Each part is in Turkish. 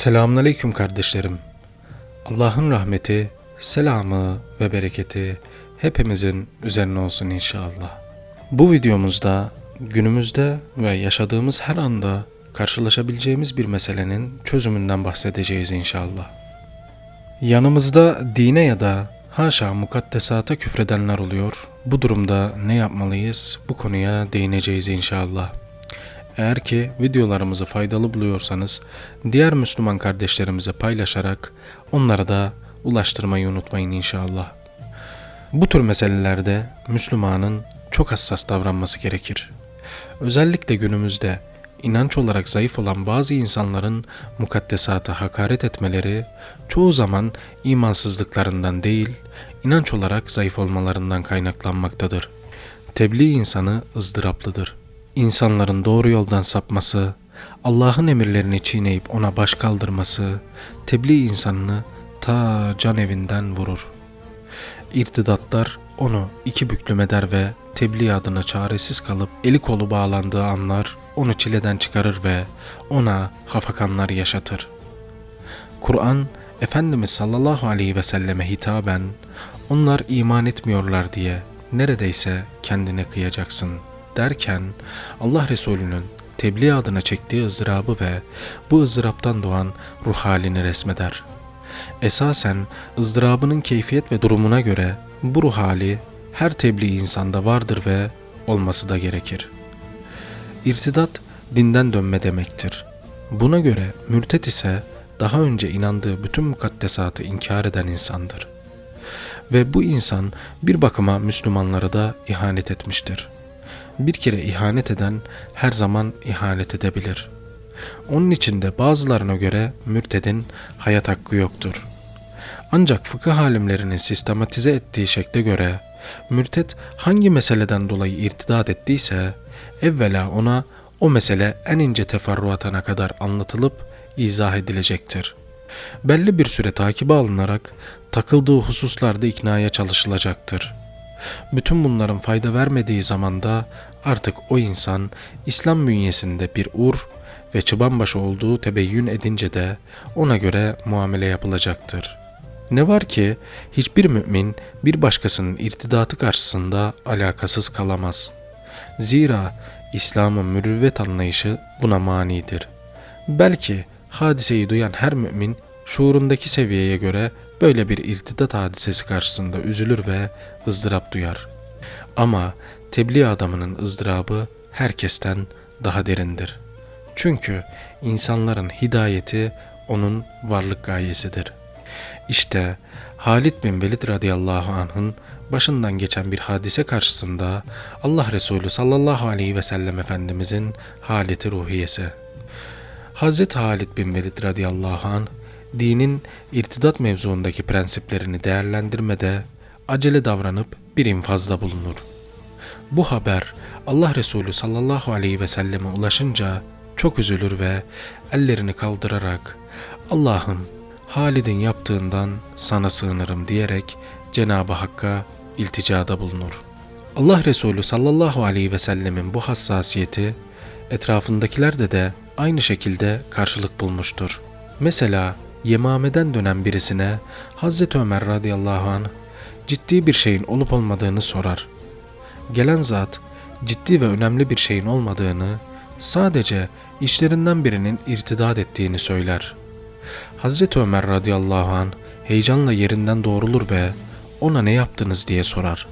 Selamünaleyküm kardeşlerim. Allah'ın rahmeti, selamı ve bereketi hepimizin üzerine olsun inşallah. Bu videomuzda günümüzde ve yaşadığımız her anda karşılaşabileceğimiz bir meselenin çözümünden bahsedeceğiz inşallah. Yanımızda dine ya da haşa mukaddesata küfredenler oluyor. Bu durumda ne yapmalıyız? Bu konuya değineceğiz inşallah. Eğer ki videolarımızı faydalı buluyorsanız diğer Müslüman kardeşlerimize paylaşarak onlara da ulaştırmayı unutmayın inşallah. Bu tür meselelerde Müslümanın çok hassas davranması gerekir. Özellikle günümüzde inanç olarak zayıf olan bazı insanların mukaddesata hakaret etmeleri çoğu zaman imansızlıklarından değil, inanç olarak zayıf olmalarından kaynaklanmaktadır. Tebliğ insanı ızdıraplıdır. İnsanların doğru yoldan sapması, Allah'ın emirlerini çiğneyip ona baş kaldırması, tebliğ insanını ta can evinden vurur. İrtidatlar onu iki büklüm eder ve tebliğ adına çaresiz kalıp eli kolu bağlandığı anlar onu çileden çıkarır ve ona hafakanlar yaşatır. Kur'an, Efendimiz sallallahu aleyhi ve selleme hitaben, onlar iman etmiyorlar diye neredeyse kendine kıyacaksın derken Allah Resulü'nün tebliğ adına çektiği ızdırabı ve bu ızdıraptan doğan ruh halini resmeder. Esasen ızdırabının keyfiyet ve durumuna göre bu ruh hali her tebliğ insanda vardır ve olması da gerekir. İrtidat dinden dönme demektir. Buna göre mürtet ise daha önce inandığı bütün mukaddesatı inkar eden insandır. Ve bu insan bir bakıma Müslümanlara da ihanet etmiştir. Bir kere ihanet eden her zaman ihanet edebilir. Onun için de bazılarına göre mürtedin hayat hakkı yoktur. Ancak fıkıh alimlerinin sistematize ettiği şekle göre mürted hangi meseleden dolayı irtidat ettiyse evvela ona o mesele en ince teferruatına kadar anlatılıp izah edilecektir. Belli bir süre takibe alınarak takıldığı hususlarda iknaya çalışılacaktır. Bütün bunların fayda vermediği zamanda artık o insan İslam bünyesinde bir ur ve çıbanbaşı olduğu tebeyyün edince de ona göre muamele yapılacaktır. Ne var ki hiçbir mümin bir başkasının irtidatı karşısında alakasız kalamaz. Zira İslam'ın mürüvvet anlayışı buna manidir. Belki hadiseyi duyan her mümin şuurundaki seviyeye göre böyle bir irtidat hadisesi karşısında üzülür ve ızdırap duyar. Ama tebliğ adamının ızdırabı herkesten daha derindir. Çünkü insanların hidayeti onun varlık gayesidir. İşte Halid bin Velid radıyallahu anh'ın başından geçen bir hadise karşısında Allah Resulü sallallahu aleyhi ve sellem Efendimizin haleti ruhiyesi. Hazreti Halid bin Velid radıyallahu anh dinin irtidat mevzuundaki prensiplerini değerlendirmede acele davranıp bir infazda bulunur. Bu haber Allah Resulü sallallahu aleyhi ve selleme ulaşınca çok üzülür ve ellerini kaldırarak Allah'ım Halid'in yaptığından sana sığınırım diyerek Cenab-ı Hakk'a ilticada bulunur. Allah Resulü sallallahu aleyhi ve sellemin bu hassasiyeti etrafındakilerde de aynı şekilde karşılık bulmuştur. Mesela Yemame'den dönen birisine Hazreti Ömer radıyallahu anh ciddi bir şeyin olup olmadığını sorar. Gelen zat ciddi ve önemli bir şeyin olmadığını, sadece işlerinden birinin irtidat ettiğini söyler. Hazreti Ömer radıyallahu an heyecanla yerinden doğrulur ve ona ne yaptınız diye sorar.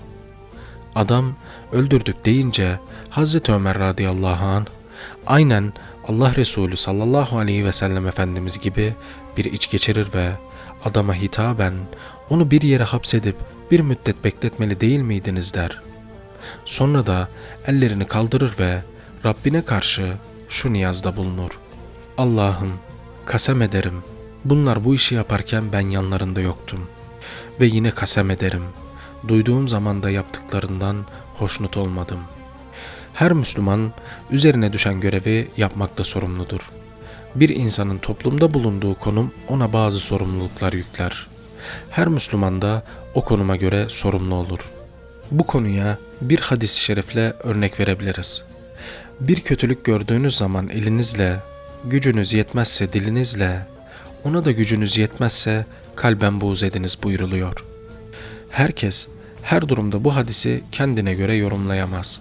Adam öldürdük deyince Hazreti Ömer radıyallahu an aynen Allah Resulü sallallahu aleyhi ve sellem Efendimiz gibi bir iç geçirir ve adama hitaben onu bir yere hapsedip bir müddet bekletmeli değil miydiniz der. Sonra da ellerini kaldırır ve Rabbine karşı şu niyazda bulunur. Allah'ım kasem ederim bunlar bu işi yaparken ben yanlarında yoktum. Ve yine kasem ederim duyduğum zaman da yaptıklarından hoşnut olmadım. Her Müslüman üzerine düşen görevi yapmakta sorumludur. Bir insanın toplumda bulunduğu konum ona bazı sorumluluklar yükler. Her Müslüman da o konuma göre sorumlu olur. Bu konuya bir hadis-i şerifle örnek verebiliriz. Bir kötülük gördüğünüz zaman elinizle, gücünüz yetmezse dilinizle, ona da gücünüz yetmezse kalben buğz ediniz buyruluyor. Herkes her durumda bu hadisi kendine göre yorumlayamaz.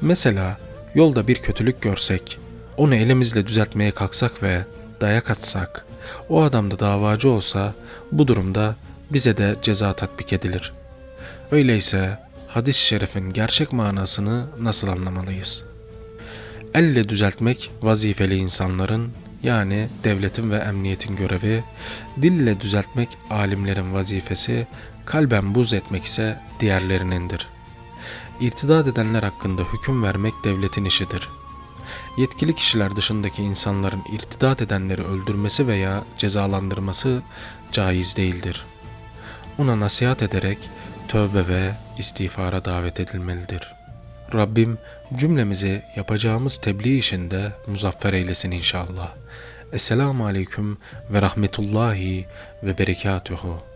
Mesela yolda bir kötülük görsek, onu elimizle düzeltmeye kalksak ve dayak atsak, o adam da davacı olsa bu durumda bize de ceza tatbik edilir. Öyleyse hadis-i şerifin gerçek manasını nasıl anlamalıyız? Elle düzeltmek vazifeli insanların yani devletin ve emniyetin görevi, dille düzeltmek alimlerin vazifesi, kalben buz etmek ise diğerlerinindir. İrtidat edenler hakkında hüküm vermek devletin işidir. Yetkili kişiler dışındaki insanların irtidat edenleri öldürmesi veya cezalandırması caiz değildir. Ona nasihat ederek tövbe ve istiğfara davet edilmelidir. Rabbim cümlemizi yapacağımız tebliğ işinde muzaffer eylesin inşallah. Esselamu Aleyküm ve Rahmetullahi ve Berekatuhu.